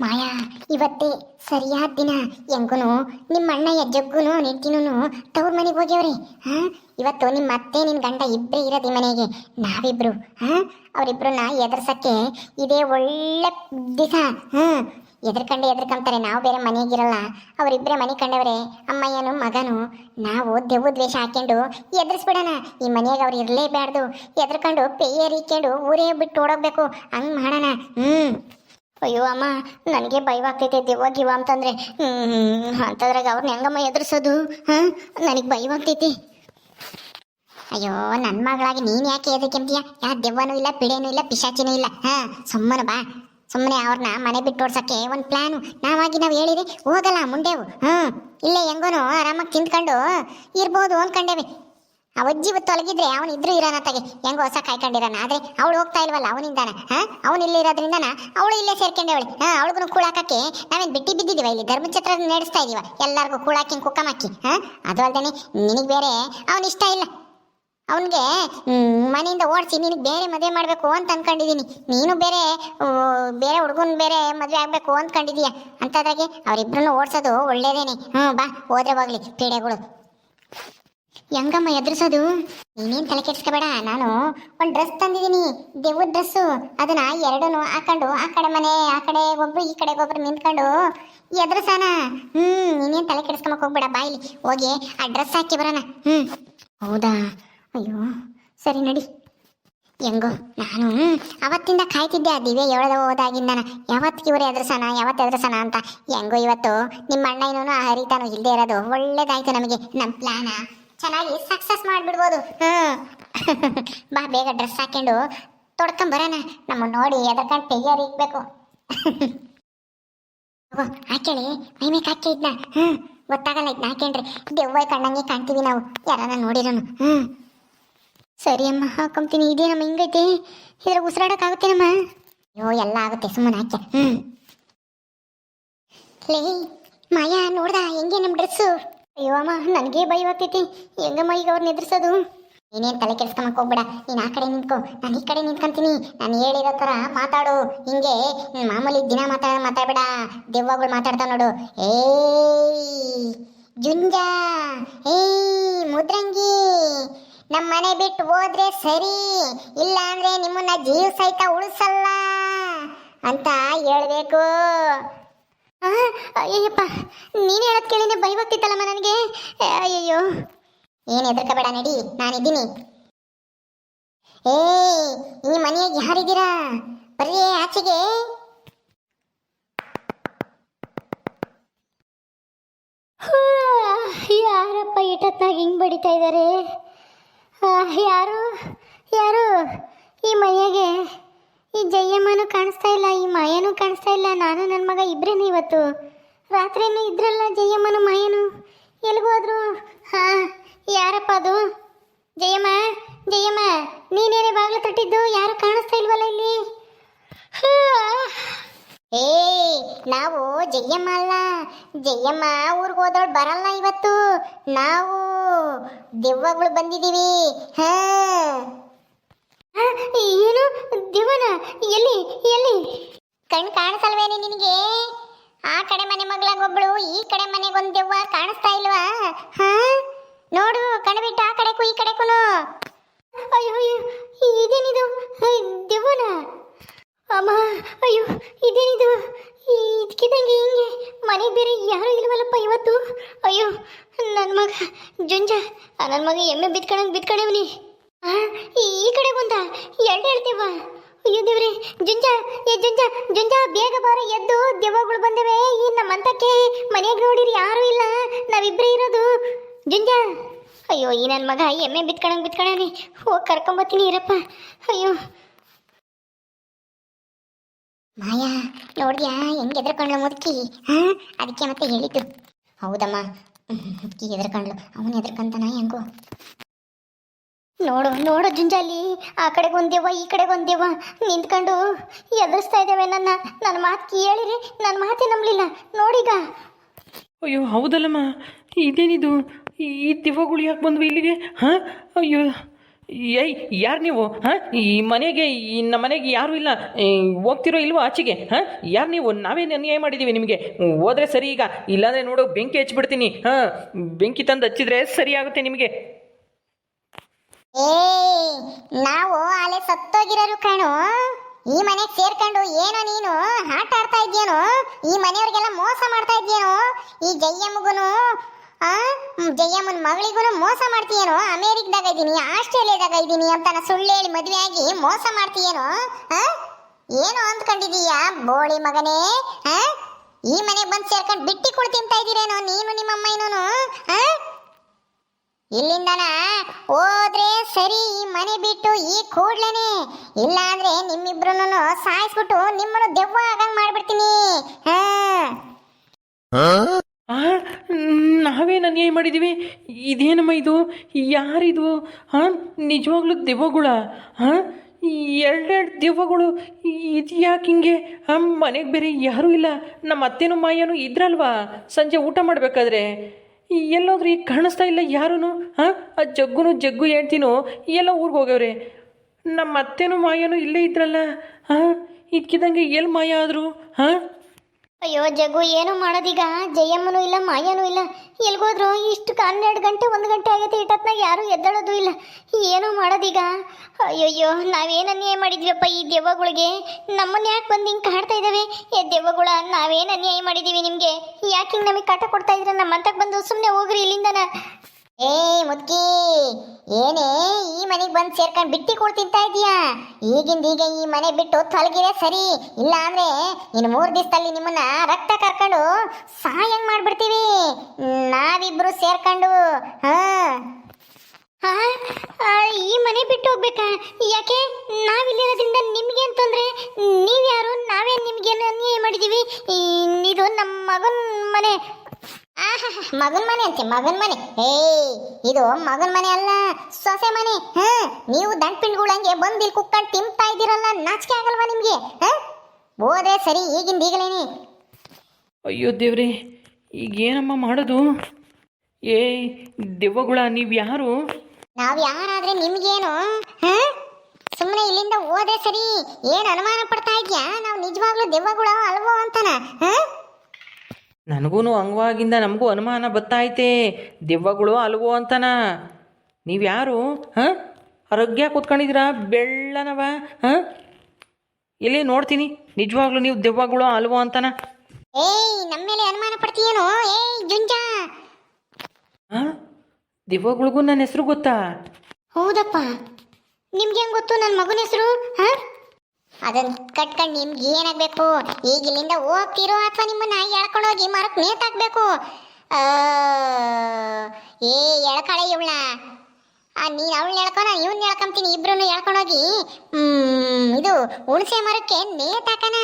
ಮಾಯಾ, ಇವತ್ತೇ ಸರಿಯಾದ ದಿನ. ಹೆಂಗುನು? ನಿಮ್ಮ ಅಣ್ಣಯ್ಯ ಜಗ್ಗುನು ನೆಟ್ಟಿನೂ ತವ್ರ ಮನೆಗೆ ಹೋಗ್ಯವ್ರಿ, ಹಾಂ? ಇವತ್ತು ನಿಮ್ಮ ಅತ್ತೆ ನಿನ್ನ ಗಂಡ ಇಬ್ಬರೇ ಇರೋದು ಮನೆಗೆ. ನಾವಿಬ್ರು, ಹಾ? ನಾ ಎದುರ್ಸಕ್ಕೆ ಇದೇ ಒಳ್ಳೆ ದಿವಸ ಹಾಂ? ಎದ್ರಕಂಡು ಎದ್ರಕಂತಾರೆ ನಾವು ಬೇರೆ ಮನೆಗಿರಲ್ಲ. ಅವರಿಬ್ಬರೇ ಮನೆ ಕಂಡವ್ರೆ, ಅಮ್ಮಯ್ಯನು, ಮಗನು. ನಾವು ದೆವ್ವ ದ್ವೇಷ ಹಾಕ್ಕೊಂಡು ಎದುರಿಸ್ಬಿಡೋಣ. ಈ ಮನೆಯಾಗ ಅವ್ರು ಇರಲೇಬಾರ್ದು ಎದ್ರಕಂಡು ಇಕ್ಕೊಂಡು ಊರೇ ಬಿಟ್ಟು ಓಡೋಗ್ಬೇಕು. ಹಂಗೆ ಮಾಡೋಣ. ಹ್ಞೂ ಅಯ್ಯೋ ಅಮ್ಮ, ನನಗೆ ಭಯವಾಗ್ತೈತೆ ದಿವ್ವ ಗಿವ ಅಂತಂದ್ರೆ. ಅಂತದ್ರಾಗ ಅವ್ರನ್ನ ಹೆಂಗಮ್ಮ ಎದುರಿಸೋದು? ಹಾಂ? ನನಗೆ ಭಯವಾಗ್ತೈತಿ ಅಯ್ಯೋ ನನ್ನ ಮಗಳಾಗಿ ನೀನು ಯಾಕೆ ಎದಕ್ಕೆಂತೀಯ ಯಾ ದೆವ್ವನೂ ಇಲ್ಲ, ಪಿಡೇನೂ ಇಲ್ಲ, ಪಿಶಾಚಿನೂ ಇಲ್ಲ. ಹಾಂ, ಸುಮ್ಮನೆ ಬಾ. ಸುಮ್ಮನೆ ಅವ್ರನ್ನ ಮನೆ ಬಿಟ್ಟು ಓಡ್ಸಕ್ಕೆ ಒಂದು ಪ್ಲಾನು. ನಾವಾಗಿ ನಾವು ಹೇಳಿದೆ ಹೋಗಲ್ಲ ಮುಂಡೆವು ಹ್ಞೂ ಇಲ್ಲೇ ಹೆಂಗೋನು ಆರಾಮಾಗಿ ತಿಂದ್ಕೊಂಡು ಇರ್ಬೋದು ಅಂದ್ಕೊಂಡೇವಿ ಆ ಅಜ್ಜಿ ಇವತ್ತು ತೊಲಗಿದ್ರೆ ಅವನು ಇದ್ರು ಇರೋಣ ತಗೆ. ಹೆಂಗೋ ಹೊಸ ಕಾಯ್ಕೊಂಡಿರೋಣ ಆದ್ರೆ ಅವಳು ಹೋಗ್ತಾ ಇಲ್ವಲ್ಲ, ಅವನಿಂದಾನ? ಹಾಂ? ಅವನು ಇಲ್ಲಿ ಇರೋದ್ರಿಂದನ? ಅವಳು ಇಲ್ಲೇ ಸೇರ್ಕೊಂಡವಳೆ. ಹಾ, ಅವಳಿಗೂ ಕೂಳಾಕಕ್ಕೆ ನಾವೇನು ಬಿಟ್ಟಿ ಬಿದ್ದಿದೀವ ಇಲ್ಲಿ? ಧರ್ಮಛತ್ರ ನಡೆಸ್ತಾ ಇದೀವ. ಎಲ್ಲರಿಗೂ ಕೂಳಾಕಿ, ಕುಕ್ಕಮಾಕಿ, ಹಾ? ಅದು ಅಲ್ದೇನೆ, ನಿನಗೆ ಬೇರೆ ಅವನು ಇಷ್ಟ ಇಲ್ಲ. ಅವನಿಗೆ ಮನೆಯಿಂದ ಓಡಿಸಿ ನಿನಗೆ ಬೇರೆ ಮದುವೆ ಮಾಡಬೇಕು ಅಂತ ಅಂದ್ಕೊಂಡಿದ್ದೀನಿ ನೀನು ಬೇರೆ ಬೇರೆ ಹುಡುಗನ ಬೇರೆ ಮದುವೆ ಆಗಬೇಕು ಅಂದ್ಕೊಂಡಿದೀಯ ಅಂಥದ್ದಾಗೆ ಅವರಿಬ್ಬರನ್ನು ಓಡಿಸೋದು ಒಳ್ಳೇದೇನೆ. ಹ್ಞೂ ಬಾ, ಹೋದ್ರೆ ಹೋಗ್ಲಿ. ಪೀಡೆಗಳು. ಹೆಂಗಮ್ಮ ಎದುರಿಸೋದು? ನೀನೇನ್ ತಲೆ ಕೆಡಿಸ್ಕೋಬೇಡ, ನಾನು ಒಂದು ಡ್ರೆಸ್ ತಂದಿದ್ದೀನಿ ದೆವ್ವದ ಡ್ರೆಸ್ಸು. ಅದನ್ನ ಎರಡೂ ಹಾಕೊಂಡು ಆ ಕಡೆ ಮನೆ, ಆ ಕಡೆ ಒಬ್ರು, ಈ ಕಡೆ ಒಬ್ರು ನಿಂತ್ಕೊಂಡು ಎದುರಿಸೋಣ. ಹ್ಮ್, ನೀನೇನ್ ತಲೆ ಕೆಡ್ಸ್ಕೊಂಬಕ್ ಹೋಗ್ಬೇಡ ಬಾಯಿಲಿ ಹೋಗಿ ಆ ಡ್ರೆಸ್ ಹಾಕಿ ಬರೋಣ. ಹ್ಮ್. ಹೌದಾ? ಅಯ್ಯೋ, ಸರಿ ನಡಿ. ಹೆಂಗೋ, ನಾನು ಅವತ್ತಿಂದ ಕಾಯ್ತಿದ್ದೆ ದಿವ್ಯ ಹೇಳದ ಹೋದಾಗಿಂದನ. ಯಾವತ್ತಿಗೆ ಇವ್ರು ಎದುರಿಸೋಣ, ಯಾವತ್ತು ಎದುರಿಸೋಣ ಅಂತ. ಹೆಂಗೋ ಇವತ್ತು ನಿಮ್ಮ ಅಣ್ಣ ಏನೋ ಆ ಹರಿತಾನು ಇಲ್ಲದೆ ಇರೋದು. ಒಳ್ಳೇದಾಯ್ತು ನಮಗೆ ನಮ್ಮ ಪ್ಲಾನ ಚೆನ್ನಾಗಿ ಸಕ್ಸಸ್ ಮಾಡಿಬಿಡ್ಬೋದು. ಹ್ಮ್. ಬಾ, ಬೇಗ ಡ್ರೆಸ್ ಹಾಕೊಂಡು ತೊಡ್ಕೊಂಡ್ ಬರೋಣ ನಮ್ಮ ನೋಡಿ ಎದಕ್ಕಂತ ತೆಗಿಯೋರು ಇಕ್ಬೇಕು ಹಾಕೇಳಿ ಮೈಮೇಕ್ ಹಾಕಿ ಇದ್ನ? ಹ್ಞೂ ಗೊತ್ತಾಗಲ್ಲ ಇದ್ನ ಹಾಕೊಂಡ್ರೆ ದೆವ್ವ ಕಣ್ಣಂಗೆ ಕಾಣ್ತೀವಿ ನಾವು. ಯಾರನ್ನ ನೋಡಿರೋನು. ಹ್ಞೂ ಸರಿ ಅಮ್ಮ, ಹಾಕೊಂತೀನಿ. ಇದೇನಮ್ಮ, ಹಿಂಗೈತೆ? ಇದ್ರಾಗ ಉಸಿರಾಡೋಕ್ಕಾಗುತ್ತೇನಮ್ಮ? ಅಯ್ಯೋ, ಎಲ್ಲ ಆಗುತ್ತೆ. ಸುಮ್ಮನೆ ಹಾಕ್ಯ. ಹ್ಞೂ ಲೇ, ಮಾಯಾ, ನೋಡ್ದ? ಹೆಂಗೆ ನಮ್ಮ ಡ್ರೆಸ್ಸು ಅಯ್ಯೋ ಅಮ್ಮ, ನನಗೆ ಭಯವಾಗ್ತೈತಿ ಹೆಂಗಮ್ಮ ಈಗ ಅವ್ರನ್ನ ಎದುರಿಸೋದು ನೀನೇನು ತಲೆ ಕೆಡ್ಸ್ಕೊಂಬಕ್ ಹೋಗ್ಬೇಡ. ನೀನ್ ಆ ಕಡೆ ನಿಂತ್ಕೊ. ನಾನು ಈ ಕಡೆ ನಿಂತ್ಕೊಂತೀನಿ. ನಾನು ಹೇಳಿರೋ ಥರ ಮಾತಾಡು. ಹಿಂಗೆ ಮಾಮೂಲಿ ದಿನ ಮಾತಾಡ ಮಾತಾಡಬೇಡ. ದೆವ್ವಗಳು ಮಾತಾಡ್ತಾವ ನೋಡು. ಏಯ್, ಜುಂಜಾ, ಏಯ್, ಮುದ್ರಂಗಿ ನಮ್ಮ ಮನೆ ಬಿಟ್ಟು ಹೋದ್ರೆ ಸರಿ. ಇಲ್ಲ ಅಂದ್ರೆ ನಿಮ್ಮನ್ನ ಜೀವ ಸಹಿತ ಉಳಿಸಲ್ಲ ಅಂತ ಹೇಳ್ಬೇಕು. ಅಯ್ಯಪ್ಪ ನೀನು ಹೇಳೋದು ಕೇಳಿದ್ರೆ ಭಯವಾಗ್ತಿತ್ತಲ್ಲಮ್ಮ ನನಗೆ? ಅಯ್ಯಯ್ಯೋ. ಏನು ಹೆದರ್ಕಬೇಡ ನಡಿ, ನಾನಿದ್ದೀನಿ. ಏ, ಈ ಮನೆಯಾಗ ಯಾರಿದ್ದೀರಾ? ಬರ್ರಿ ಆಚೆಗೆ. ಯಾರಪ್ಪ ಇಟ್ಟತ್ನಾಗ ಹಿಂಗ್ ಬಡಿತಾ ಇದ್ದಾರೆ ಯಾರು? ಯಾರು ಈ ಮೈಯಾಗೆ ಈ ಜಯಮ್ಮನೂ ಕಾಣಿಸ್ತಾ ಇಲ್ಲ, ಈ ಮಾಯನೂ ಕಾಣಿಸ್ತಾ ಇಲ್ಲ, ನಾನು ನನ್ನ ಮಗ ಇಬ್ರೇನೆ ಇವತ್ತು? ರಾತ್ರಿನೂ ಇದ್ರಲ್ಲ ಜಯಮ್ಮನು ಮಾಯನು? ಎಲ್ಗೋದ್ರು ಹಾ, ಯಾರಪ್ಪ ಅದು? ಜಯಮ್ಮ ಜಯಮ್ಮ, ನೀನೇನೇ ಬಾಗಿಲು ತಟ್ಟಿದ್ದು? ಯಾರು ಕಾಣಿಸ್ತಾ ಇಲ್ವಲ್ಲ ಇಲ್ಲಿ. ಏ, ನಾವು ಜಯ್ಯಮ್ಮ ಅಲ್ಲ. ಜಯ್ಯಮ್ಮ ಊರಿಗೆ ಹೋದವಳು ಬರಲ್ಲ ಇವತ್ತು. ನಾವು ದೆವ್ವಗಳು ಬಂದಿದ್ದೀವಿ. ಹಾ. ಏನು? ದಿವನ ಎಲ್ಲಿ ಎಲ್ಲಿ? ಕಣ್ ಕಾಣಿಸಲ್ವೇನೆ ನಿನಗೆ? ಆ ಕಡೆ ಮನೆ ಮಗಳಾಗೊಬ್ಳು, ಈ ಕಡೆ ಮನೆಗೊಂದು ದೆವ್ವ ಕಾಣಿಸ್ತಾ ಇಲ್ವಾ? ಹಾ? ನೋಡು, ಕಣ್ಬಿಟ್ಟು ಆ ಕಡೆಗೂ ಈ ಕಡೆಗೂ ಅಯ್ಯೋ ಅಯ್ಯೋ, ಇದೇನಿದು? ದೆವ್ವನ ಅಮ್ಮ, ಅಯ್ಯೋ, ಇದೇನಿದು? ಇದ್ಕಿದಂಗೆ ಹಿಂಗೆ ಮನೆಗೆ ಬೇರೆ ಯಾರು ಇಲ್ವಲ್ಲಪ್ಪ ಇವತ್ತು? ಅಯ್ಯೋ ನನ್ನ ಮಗ, ಜುಂಜ ನನ್ನ ಮಗ ಎಮ್ಮೆ ಬಿತ್ಕೊಂಡಂಗೆ ಬಿತ್ಕೊಂಡವನಿ ಆ ಈ ಕಡೆ ಬಂದ. ಎರಡು ಹೇಳ್ತೀವ. ಅಯ್ಯೋ ದೇವ್ರಿ, ಜುಂಜ, ಏ ಜುಂಜ ಜುಂಜ, ಬೇಗ ಬಾರ, ಎದ್ದು ದೆವ್ವಗಳು ಬಂದವೆ. ಈ ನಮ್ಮಂತಕ್ಕೆ ಮನೆಯಾಗ ನೋಡಿರಿ, ಯಾರೂ ಇಲ್ಲ. ನಾವಿಬ್ಬರೇ ಇರೋದು. ಜುಂಜ, ಅಯ್ಯೋ, ಈ ನನ್ನ ಮಗ ಎಮ್ಮೆ ಬಿತ್ಕೊಂಡಂಗೆ ಬಿತ್ಕೊಳನಿ ಹೋಗಿ ಕರ್ಕೊಂಬತ್ತೀನಿ ಇರಪ್ಪ. ಅಯ್ಯೋ. ಮಾಯಾ, ನೋಡ್ದ್ಯಾ? ಹೆಂಗೆ ಎದ್ರಕೊಂಡ್ಲು ಮುದುಕಿ? ಹಾ ಅದಕ್ಕೆ ಮತ್ತೆ ಹೇಳಿದ್ದು. ಹೌದಮ್ಮ. ಮುದುಕಿ ಎದ್ರಕೊಂಡ್ಲು ಅವನು ಎದ್ರಕಂತಾನ ಹೆಂಗೋ. ನೋಡು ನೋಡು ಜುಂಜಾಲಿ. ಆ ಕಡೆಗೆ ಒಂದೇವ ಈ ಕಡೆಗೆ ಒಂದೇವ ನಿಂತ್ಕೊಂಡು ಎದುರಿಸ್ತಾ ಇದ್ದೇವೆ ನನ್ನ ನನ್ನ ಮಾತು ಕೇಳಿರಿ ನನ್ನ ಮಾತೇ ನಂಬಲಿಲ್ಲ. ನೋಡೀಗ. ಅಯ್ಯೋ, ಹೌದಲ್ಲಮ್ಮ. ಇದೇನಿದು? ಈ ದಿವಗಳು ಯಾಕೆ ಬಂದ್ವಿ ಇಲ್ಲಿಗೆ? ಹಾಂ? ಅಯ್ಯೋ, ಏಯ್, ಯಾರು ನೀವು? ಹಾಂ? ಈ ಮನೆಗೆ, ಈ ನಮ್ಮ ಮನೆಗೆ ಯಾರೂ ಇಲ್ಲ. ಹೋಗ್ತಿರೋ ಇಲ್ವೋ ಆಚೆಗೆ? ಹಾಂ? ಯಾರು ನೀವು? ನಾವೇನು ಅನ್ಯಾಯ ಮಾಡಿದ್ದೀವಿ ನಿಮಗೆ? ಹೋದ್ರೆ ಸರಿ ಈಗ. ಇಲ್ಲಾಂದರೆ ನೋಡು, ಬೆಂಕಿ ಹಚ್ಬಿಡ್ತೀನಿ ಹಾಂ? ಬೆಂಕಿ ತಂದು ಹಚ್ಚಿದ್ರೆ ಸರಿಯಾಗುತ್ತೆ ನಿಮಗೆ. ಏ ನಾವು ಅಲೆ ಸತ್ತೋಗಿರೋರು ಕಣು. ಈ ಮನೆಗೆ ಸೇರ್ಕೊಂಡು ಏನೋ ನೀನು? ಆಟ ಆಡ್ತಾ ಇದ್ಯೇನೋ? ಈ ಮನೆಯವ್ರಿಗೆಲ್ಲ ಮೋಸ ಮಾಡ್ತಾ ಇದ್ಯೇನೋ? ಈ ಜಯ್ಯಮ್ಮಗೂನು ಆ? ಜಯ್ಯಮ್ಮನ ಮಗಳಿಗೂ ಮೋಸ ಮಾಡ್ತೀಯೇನೋ? ಅಮೇರಿಕದಾಗ ಇದ್ದೀನಿ, ಆಸ್ಟ್ರೇಲಿಯಾದಾಗ ಇದ್ದೀನಿ ಅಂತ ನಾ ಸುಳ್ಳು ಹೇಳಿ ಮದುವೆ ಆಗಿ ಮೋಸ ಮಾಡ್ತೀಯೇನೋ? ಆ? ಏನು ಅಂದ್ಕೊಂಡಿದೀಯಾ ಬೋಳಿ ಮಗನೇ? ಆ? ಈ ಮನೆಗೆ ಬಂದು ಸೇರ್ಕೊಂಡು ಬಿಟ್ಟಿ ಕುಳ್ ತಿಂತಾ ಇದ್ದೀರೇನೋ ನೀನು ನಿಮ್ಮ ಏನೋನು ಆ? ಇಲ್ಲಿಂದನ ಹೋದ್ರೆ ಸರಿ ಈ ಮನೆ ಬಿಟ್ಟು ಈ ಕೂಡ್ಲೇನೆ. ಇಲ್ಲ ಅಂದ್ರೆ ನಿಮ್ಮಿಬ್ರು ಸಾಯಿಸ್ಬಿಟ್ಟು ನಿಮ್ಮನ್ನು ದೆವ್ವ ಆಗಂಗ್ ಮಾಡ್ಬಿಡ್ತೀನಿ. ಹಾ. ಆ ನಾವೇನು ಅನ್ಯಾಯ ಮಾಡಿದೀವಿ. ಇದೇನಮ್ಮ ಇದು? ಯಾರಿದು? ಹಾಂ ನಿಜವಾಗ್ಲೂ ದೆವ್ವಗಳ? ಹಾಂ ಎರಡೆರಡು ದೆವ್ವಗಳು ಇದು ಯಾಕೆ ಹಿಂಗೆ? ಹಾಂ ಮನೆಗೆ ಬೇರೆ ಯಾರೂ ಇಲ್ಲ. ನಮ್ಮ ಅತ್ತೆನೂ ಮಾಯನೂ ಇದ್ರಲ್ವಾ? ಸಂಜೆ ಊಟ ಮಾಡಬೇಕಾದ್ರೆ. ಎಲ್ಲೋದ್ರೂ ಈಗ ಕಾಣಿಸ್ತಾ ಇಲ್ಲ ಯಾರೂ ಹಾಂ? ಆ ಜಗ್ಗುನು ಜಗ್ಗು ಹೇಳ್ತೀನೋ ಎಲ್ಲ ಊರಿಗೆ ಹೋಗ್ಯವ್ರೆ. ನಮ್ಮ ಅತ್ತೆನೂ ಮಾಯನೂ ಇಲ್ಲೇ ಇದ್ರಲ್ಲ, ಹಾಂ? ಇದ್ಕಿದಂಗೆ ಎಲ್ಲಿ ಮಾಯ ಆದರು, ಹಾಂ? ಅಯ್ಯೋ ಜಗು ಏನು ಮಾಡೋದೀಗ? ಜಯಮ್ಮನೂ ಇಲ್ಲ, ಮಾಯನೂ ಇಲ್ಲ. ಎಲ್ಗೋದ್ರು ಇಷ್ಟು ಹನ್ನೆರಡು ಗಂಟೆ, ಒಂದು ಗಂಟೆ ಆಗೈತೆ ಇಟ್ಟತ್ನಾಗ ಯಾರೂ ಎದ್ದೇಳೋದು ಇಲ್ಲ. ಏನು ಮಾಡೋದೀಗ? ಅಯ್ಯಯ್ಯೋ, ನಾವೇನು ಅನ್ಯಾಯ ಮಾಡಿದ್ವಿಯಪ್ಪ ಈ ದೆವ್ವಗಳಿಗೆ? ನಮ್ಮನ್ನ ಯಾಕೆ ಬಂದು ಹಿಂಗೆ ಕಾಡ್ತಾ ಇದ್ದಾವೆ ಏ ದೆವ್ವಗಳ, ನಾವೇನು ಅನ್ಯಾಯ ಮಾಡಿದ್ದೀವಿ ನಿಮಗೆ? ಯಾಕೆ ಹಿಂಗೆ ನಮಗೆ ಕಾಟ ಕೊಡ್ತಾ ಇದ್ರೆ? ನಮ್ಮ ಅಂತಕ್ಕೆ ಬಂದು ಸುಮ್ಮನೆ ಹೋಗ್ರಿ ಇಲ್ಲಿಂದನ. ಏ, ಮುದ್ಕಿ, ಏನೇ ಈ ಮನೆಗೆ ಬಂದು ಸೇರ್ಕೊಂಡು ಬಿಟ್ಟಿ ಕೂಡ ತಿಂತಾ ಇದೀಯಾ ಈಗಿಂದ ಈಗ ಈ ಮನೆ ಬಿಟ್ಟು ತೊಲಗಿರೆ ಸರಿ. ಇಲ್ಲ ಅಂದ್ರೆ ಇನ್ನು ಮೂರು ದಿವಸದಲ್ಲಿ ನಿಮ್ಮನ್ನ ರಕ್ತ ಕರ್ಕೊಂಡು ಸಹಾಯ ಮಾಡ್ಬಿಡ್ತೀವಿ. ನಾವಿಬ್ರು ಸೇರ್ಕೊಂಡು, ಹಾ? ಈ ಮನೆ ಬಿಟ್ಟು ಹೋಗ್ಬೇಕಾ? ಯಾಕೆ? ನಾವಿಲ್ಲಿರೋದ್ರಿಂದ ನಿಮ್ಗೆ ತೊಂದ್ರೆ? ನೀವ್ಯಾರು? ನಾವೇನು ನಿಮ್ಗೇನು ಅನ್ಯಾಯ ಮಾಡಿದೀವಿ? ಇದು ನಮ್ಮ ಮಗನ ಮನೆ. ಮಗನ್ ಮನೆ ಅಂತೆ ಮಗನ್ ಮನೆ. ಏ ಇದು ಮಗನ್ ಮನೆ ಅಲ್ಲ ಸೊಸೆ ಮನೆ ಹ? ನೀವು ದಂಟ್ಪಿಂಡ್ಗಳಂಗೆ ಬಂದು ಇಲ್ಲಿ ಕುಕ್ಕಂಡು ತಿಂತಾ ಇದ್ದೀರಲ್ಲ ನಾಚಿಕೆ ಆಗಲ್ವಾ ನಿಮಗೆ ಹ? ಓದೇ ಸರಿ ಈಗಿಂದ ಈಗಲೇನೆ. ಅಯ್ಯೋ ದೇವ್ರಿ ಈಗ ಏನಮ್ಮ ಮಾಡೋದು? ಏ ದೆವ್ವಗಳ ನೀವು ಯಾರು? ನಾವು ಯಾರಾದ್ರೆ ನಿಮ್ಗೇನು ಹ? ಸುಮ್ಮನೆ ಇಲ್ಲಿಂದ ಹೋದ್ರೆ ಸರಿ ಏನು ಅನುಮಾನ ಪಡ್ತಾ ಇದ್ಯಾ? ನಾವು ನಿಜವಾಗ್ಲೂ ದೆವ್ವಗಳು ಅಲ್ವೋ ಅಂತಾನ ಹ? ನನಗೂ ಅಂಗವಾಗಿಂದ ನಮಗೂ ಅನುಮಾನ ಬತ್ತಾಯ್ತೆ. ದೆವ್ವಗಳು ಅಲ್ವೋ ಅಂತನ. ನೀವ್ಯಾರು ಹಾಂ? ಆರೋಗ್ಯ ಕೂತ್ಕೊಂಡಿದ್ದೀರಾ? ಬೆಳ್ಳನವ? ಹಾಂ? ಇಲ್ಲಿ ನೋಡ್ತೀನಿ. ನಿಜವಾಗ್ಲೂ ನೀವು ದೆವ್ವಗಳು ಅಲ್ವೋ ಅಂತನ? ಏಯ್ ನಮ್ಮ ಮೇಲೆ ಅನುಮಾನ ಪಡ್ತೀಯೇನೋ? ಏಯ್ ಜುಂಜಾ! ಹಾಂ? ದೆವ್ವಗಳಿಗೂ ನನ್ನ ಹೆಸರು ಗೊತ್ತಾ? ಹೌದಪ್ಪ. ನಿಮ್ಗೆ ಹೆಂಗ್ ಗೊತ್ತು? ನನ್ನ ಮಗನ ಹೆಸರು? ಹಾ? ಅದನ್ನ ಕಟ್ಕೊಂಡು ನಿಮ್ಗೆ ಏನಾಗಬೇಕು? ಈಗ ಇಲ್ಲಿಂದ ಹೋಗ್ತಿರೋ ಅಥವಾ ನಿಮ್ಮನ್ನ ಎಳ್ಕೊಂಡೋಗಿ ಮರಕ್ಕೆ ನೇತಾಕ್ಬೇಕು ಆ, ಏ ಎಳ್ಕಳೆ ಇವಳ ಆ ನೀನ್ ಅವಳನ್ನ ಎಳ್ಕೊ ನಾನು ಇವನ್ನ ಎಳ್ಕೊಂತೀನಿ ಎಳ್ಕೊಂಡೋಗಿ ಹ್ಞೂ ಇದು ಹುಣಸೆ ಮರಕ್ಕೆ ನೇತಾಕನ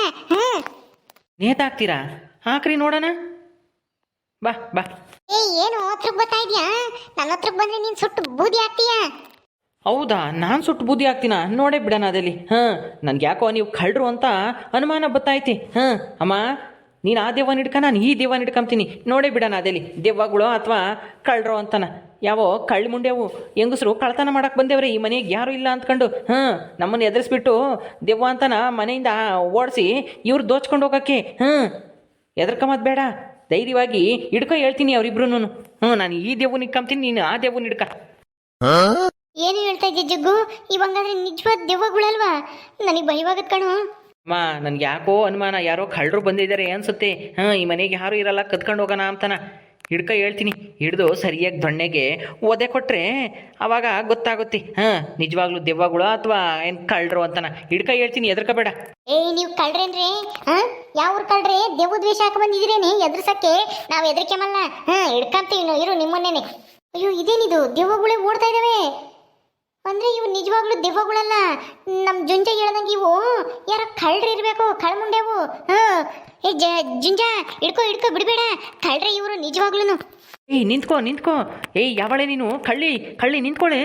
ನೇತಾಕ್ತೀರಾ ಹಾಕ್ರಿ ನೋಡೋಣ. ಬಾ ಬಾ. ಏ ಏನು ಹತ್ರಕ್ಕೆ ಬರ್ತಾ ಇದೆಯಾ? ನನ್ನ ಹತ್ರಕ್ಕೆ ಬಂದ್ರೆ ನೀನು ಸುಟ್ಟು ಬೂದಿ ಆಗ್ತೀಯಾ ಹೌದಾ? ನಾನು ಸುಟ್ಟು ಬುದ್ಧಿ ಆಗ್ತೀನ ನೋಡೇ ಬಿಡೋಣ ಅದಲ್ಲಿ ಹಾಂ ನನ್ಗೆ ಯಾಕೋ ನೀವು ಕಳ್ಳರು ಅಂತ ಅನುಮಾನ ಬತ್ತಾಯ್ತಿ ಹಾಂ, ಅಮ್ಮ, ನೀನು ಆ ದೇವನ ಹಿಡ್ಕ, ನಾನು ಈ ದೇವನ ಹಿಡ್ಕೊಂತೀನಿ ನೋಡೇ ಬಿಡೋಣ ಅದಲ್ಲಿ ದೆವ್ವಗಳು ಅಥವಾ ಕಳ್ಳರು ಅಂತನ. ಯಾವೋ ಕಳ್ಳ ಮುಂಡೆವು ಹೆಂಗಸರು ಕಳ್ತನ ಮಾಡಕ್ಕೆ ಬಂದೇವ್ರೆ. ಈ ಮನೆಗೆ ಯಾರು ಇಲ್ಲ ಅಂದ್ಕೊಂಡು ಹಾಂ ನಮ್ಮನ್ನು ಎದುರಿಸ್ಬಿಟ್ಟು ದೆವ್ವ ಅಂತನ ಮನೆಯಿಂದ ಓಡಿಸಿ ಇವ್ರು ದೋಚ್ಕೊಂಡು ಹೋಗೋಕ್ಕೆ. ಹಾಂ, ಎದ್ರಕಮದ್ ಬೇಡ. ಧೈರ್ಯವಾಗಿ ಹಿಡ್ಕೊ ಹೇಳ್ತೀನಿ ಅವರಿಬ್ರು ಹ್ಞೂ ನಾನು ಈ ದೇವ್ನ ಹಿಡ್ಕೊಂತೀನಿ ನೀನು ಆ ದೇವ್ನ ಹಿಡ್ಕ. ಏನು ಹೇಳ್ತಾ ಇದ್ದೆ ಜಗ್ಗು? ಇವಂಗಾದ್ರೆ ನಿಜವಾದ ದೆವ್ವಗಳಲ್ವಾ? ನನಗೆ ಭಯವಾಗತ್ ಕಣು. ಅಮ್ಮ ನನ್ಗೆ ಯಾಕೋ ಅನುಮಾನ ಯಾರೋ ಕಳ್ಳರು ಬಂದಿದ್ದಾರೆ ಅನ್ಸುತ್ತೆ. ಹಾಂ ಈ ಮನೆಗೆ ಯಾರು ಇರಲ್ಲ ಕದ್ಕೊಂಡು ಹೋಗೋಣ ಅಂತಾನ. ಹಿಡ್ಕ ಹೇಳ್ತೀನಿ. ಹಿಡ್ದು ಸರಿಯಾಗಿ ದೊಣ್ಣೆಗೆ ಒದೆ ಕೊಟ್ರೆ ಅವಾಗ ಗೊತ್ತಾಗುತ್ತೆ. ಹಾಂ ನಿಜವಾಗ್ಲೂ ದೆವ್ವಗಳು ಅಥವಾ ಏನು ಕಳ್ಳರು ಅಂತಾನ. ಹಿಡ್ಕ ಹೇಳ್ತೀನಿ ಎದ್ರಕಬೇಡ ಏ ನೀವು ಕಳ್ರೇನ್ರಿ ಹಾ ಯಾವ ಊರ್ ಕಳ್ರಿ ದೆವ್ವ ದ್ವೇಷ ಹಾಕ ಬಂದಿದ್ರೇನೆ ಎದುರ್ಸಕ್ಕೆ ನಾವು ಎದ್ರಕೆಮಲ್ಲ ಹಾ ಹಿಡ್ಕಂತೀವಿ ಇರು ನಿಮ್ಮನ್ನೇನೆ. ಅಯ್ಯೋ ಇದೇನಿದು? ದೆವ್ವಗಳೇ ಓಡ್ತಾ ಇದಾವೆ. ಅಂದ್ರೆ ಇವು ನಿಜವಾಗ್ಲೂ ದೆವ್ವಗಳಲ್ಲ ನಮ್ ಜುಂಜ ಹೇಳ್ದಂಗೆ ಇವು. ಯಾರ ಕಳ್ರಿ ಇರ್ಬೇಕು, ಕಳ್ಮುಂಡೆವು. ಹಾ. ಏ, ಜ, ಜುಂಜ ಇಡ್ಕೋ ಇಡ್ಕೋ ಬಿಡ್ಬೇಡ. ಕಳ್ರೆ ಇವರು ನಿಜವಾಗ್ಲೂ ಏಯ್, ನಿಂತ್ಕೋ ನಿಂತ್ಕೋ. ಏಯ್, ಯಾವಳೆ ನೀನು? ಕಳ್ಳಿ ಕಳ್ಳಿ ನಿಂತ್ಕೊಳ್ಳಿ